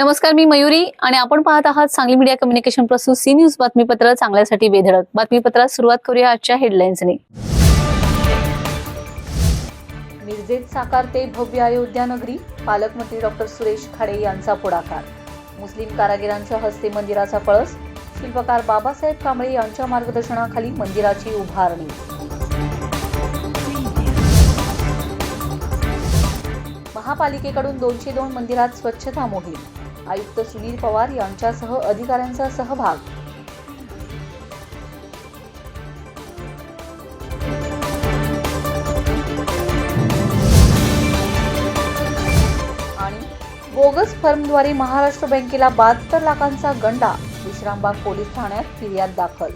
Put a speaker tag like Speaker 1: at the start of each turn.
Speaker 1: नमस्कार मी मयुरी आणि आपण पाहत आहात सांगली मीडिया कम्युनिकेशन प्रस्तुत सी न्यूज बातमीपत्र चांगल्यासाठी बेधडक. बातमीपत्रात सुरुवात करूया आजच्या हेडलाईन्सने. मिरजेत साकारते भव्य अयोध्या नगरी पालकमंत्री डॉक्टर सुरेश खाडे यांचा पुढाकार. मुस्लिम कारागिरांच्या हस्ते मंदिराचा कळस शिल्पकार बाबासाहेब कांबळे यांच्या मार्गदर्शनाखाली मंदिराची उभारणी. महापालिकेकडून दोनशे दोन मंदिरात स्वच्छता मोहीम. आयुक्त सुनील पवार यांच्यासह अधिकाऱ्यांचा सहभाग. आणि बोगस फर्मद्वारे महाराष्ट्र बँकेला बहात्तर लाखांचा गंडा विश्रामबाग पोलीस ठाण्यात फिर्याद दाखल.